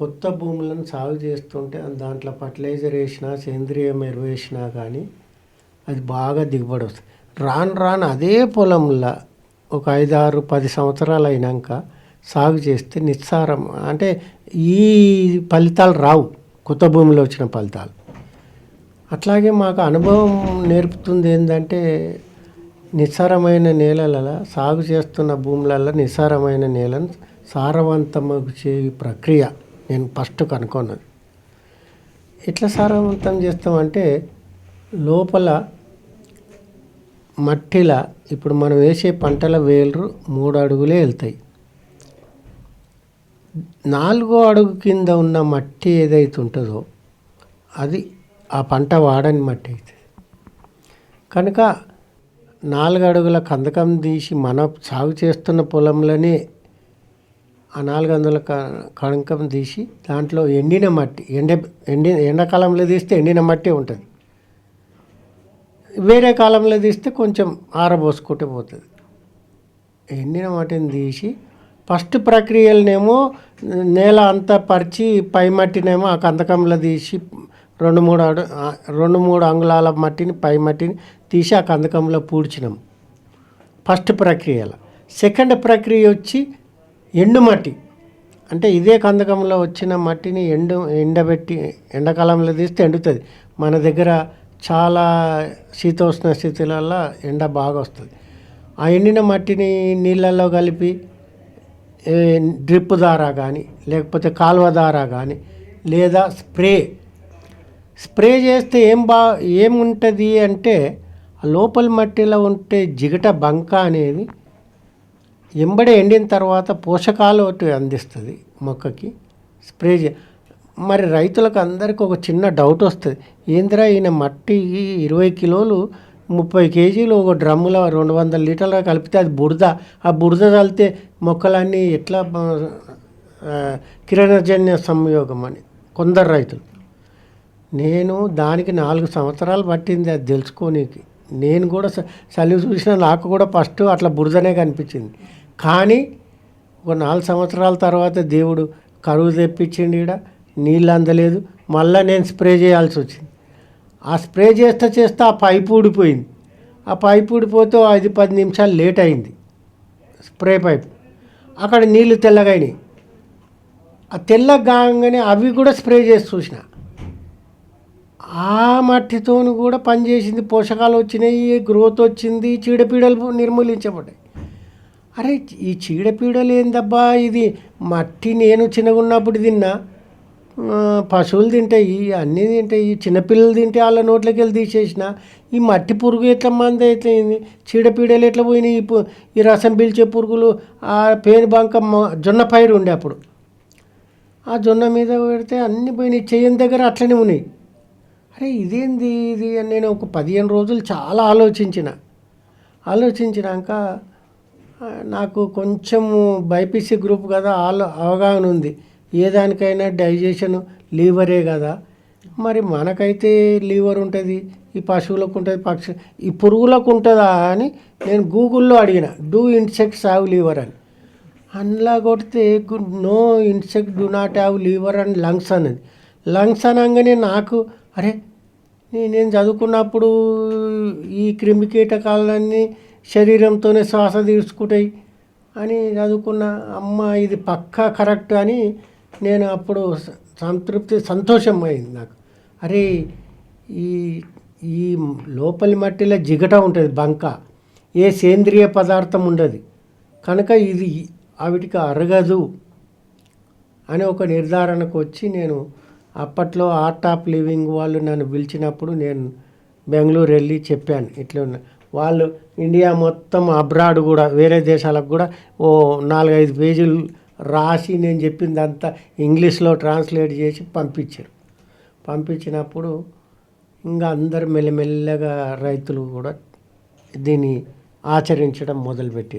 కొత్త భూములను సాగు చేస్తుంటే దాంట్లో ఫర్టిలైజర్ వేసినా సేంద్రియం ఎరువు వేసినా కానీ అది బాగా దిగుబడి వస్తుంది. రాను రాను అదే పొలంలో ఒక ఐదారు పది సంవత్సరాలు అయినాక సాగు చేస్తే నిస్సారం. అంటే ఈ ఫలితాలు రావు. కొత్త భూమిలో వచ్చిన ఫలితాలు. అట్లాగే మాకు అనుభవం నేర్పుతుంది ఏంటంటే నిస్సారమైన నేలలలో సాగు చేస్తున్న భూములలో నిస్సారమైన నేలను సారవంతమచే ప్రక్రియ. నేను ఫస్ట్ కనుక్కున్నది. ఎట్లా సారవంతం చేస్తామంటే లోపల మట్టిల ఇప్పుడు మనం వేసే పంటల వేలు మూడు అడుగులే వెళ్తాయి. నాలుగో అడుగు కింద ఉన్న మట్టి ఏదైతే ఉంటుందో అది ఆ పంట వాడని మట్టి అవుతుంది కనుక నాలుగు అడుగుల కందకం తీసి మన సాగు చేస్తున్న పొలంలోనే ఆ నాలుగు వందల కణకం తీసి దాంట్లో ఎండిన మట్టి ఎండ ఎండి ఎండాకాలంలో తీస్తే ఎండిన మట్టి ఉంటుంది. వేరే కాలంలో తీస్తే కొంచెం ఆరబోసుకుంటే పోతుంది. ఎండిన మట్టిని తీసి ఫస్ట్ ప్రక్రియలనేమో నేల అంతా పరిచి పై మట్టినేమో ఆ కందకంలో తీసి రెండు మూడు అడు రెండు మూడు అంగుళాల మట్టిని పై మట్టిని తీసి ఆ కందకంలో పూడ్చినాం. ఫస్ట్ ప్రక్రియలో. సెకండ్ ప్రక్రియ వచ్చి ఎండు మట్టి. అంటే ఇదే కందకంలో వచ్చిన మట్టిని ఎండు ఎండబెట్టి ఎండాకాలంలో తీస్తే ఎండుతుంది. మన దగ్గర చాలా శీతోష్ణ స్థితులలో ఎండ బాగా వస్తుంది. ఆ ఎండిన మట్టిని నీళ్ళల్లో కలిపి డ్రిప్ ద్వారా కానీ లేకపోతే కాలువ ద్వారా కానీ లేదా స్ప్రే. స్ప్రే చేస్తే ఏం బా ఏముంటుంది అంటే లోపల మట్టిలో ఉంటే జిగట బంక అనేది ఎంబడే ఎండిన తర్వాత పోషకాలు ఒకటి అందిస్తుంది మొక్కకి. స్ప్రే చే మరి రైతులకు అందరికీ ఒక చిన్న డౌట్ వస్తుంది. ఏందిరా ఈయన మట్టి ఇరవై కిలోలు ముప్పై కేజీలు ఒక డ్రమ్ముల రెండు వందల లీటర్ల కలిపితే అది బురద. ఆ బురద చల్లితే మొక్కలన్నీ ఎట్లా కిరణజన్య సంయోగం అని కొందరు రైతులు. నేను దానికి నాలుగు సంవత్సరాలు పట్టింది అది తెలుసుకోనికి. నేను కూడా చలి చలివి చూసిన నాకు కూడా ఫస్ట్ అట్లా బురదనే కనిపించింది. కానీ ఒక నాలుగు సంవత్సరాల తర్వాత దేవుడు కరువు తెప్పించిండు ఈడ నీళ్ళు అందలేదు. మళ్ళీ నేను స్ప్రే చేయాల్సి వచ్చింది. ఆ స్ప్రే చేస్తే చేస్తే ఆ పైపు ఊడిపోయింది. ఆ పైపు ఊడిపోతే ఐదు పది నిమిషాలు లేట్ అయింది స్ప్రే పైప్. అక్కడ నీళ్ళు తెల్లగైనాయి. ఆ తెల్ల కాగానే అవి కూడా స్ప్రే చేసి చూసిన. ఆ మట్టితోను కూడా పనిచేసింది. పోషకాలు వచ్చినాయి గ్రోత్ వచ్చింది చీడపీడలు నిర్మూలించబడ్డాయి. అరే ఈ చీడపీడలు ఏందబ్బా ఇది మట్టి నేను చిన్నగున్నప్పుడు తిన్నా. పశువులు తింటాయి అన్నీ తింటాయి చిన్నపిల్లలు తింటే వాళ్ళ నోట్లోకి వెళ్ళి తీసేసిన. ఈ మట్టి పురుగు ఎట్లా మంది అవుతుంది చీడపీడలు ఎట్లా పోయినాయి? ఈ ఈ రసం పీల్చే పురుగులు ఆ పేను బంక జొన్న పైరు ఉండే అప్పుడు. ఆ జొన్న మీద పెడితే అన్ని పోయినాయి చేయని దగ్గర అట్లనే ఉన్నాయి. అరే ఇదేంది ఇది అని నేను ఒక పదిహేను రోజులు చాలా ఆలోచించిన. ఆలోచించినాక నాకు కొంచెము బైపీసీ గ్రూప్ కదా ఆలో అవగాహన ఉంది. ఏ దానికైనా డైజెషన్ లీవరే కదా. మరి మనకైతే లీవర్ ఉంటుంది ఈ పశువులకు ఉంటుంది పక్షి ఈ పురుగులకు ఉంటుందా అని నేను గూగుల్లో అడిగిన డూ ఇన్సెక్ట్స్ హ్యావ్ లీవర్? అని. అందులో కొడితే no insect do not have liver and lungs అనేది లంగ్స్ అనగానే నాకు అరే నేను చదువుకున్నప్పుడు ఈ క్రిమి కీటకాలన్నీ శరీరంతోనే శ్వాస తీసుకుంటాయి అని చదువుకున్న అమ్మ ఇది పక్కా కరెక్ట్ అని నేను అప్పుడు స- సంతృప్తి సంతోషం అయింది నాకు. అరే ఈ ఈ లోపలి మట్టిలో జిగట ఉంటుంది బంక. ఏ సేంద్రియ పదార్థం ఉండదు. కనుక ఇది ఆవిటికి అరగదు అని ఒక నిర్ధారణకు వచ్చి నేను అప్పట్లో ఆర్ట్ ఆఫ్ లివింగ్ వాళ్ళు నన్ను పిలిచినప్పుడు నేను బెంగళూరు వెళ్ళి చెప్పాను. ఇట్లా వాళ్ళు ఇండియా మొత్తం అబ్రాడ్ కూడా వేరే దేశాలకు కూడా ఓ నాలుగైదు పేజీలు రాసి నేను చెప్పిందంతా ఇంగ్లీష్లో ట్రాన్స్లేట్ చేసి పంపించారు. పంపించినప్పుడు ఇంకా అందరు మెల్లమెల్లగా రైతులు కూడా దీన్ని ఆచరించడం మొదలుపెట్టారు.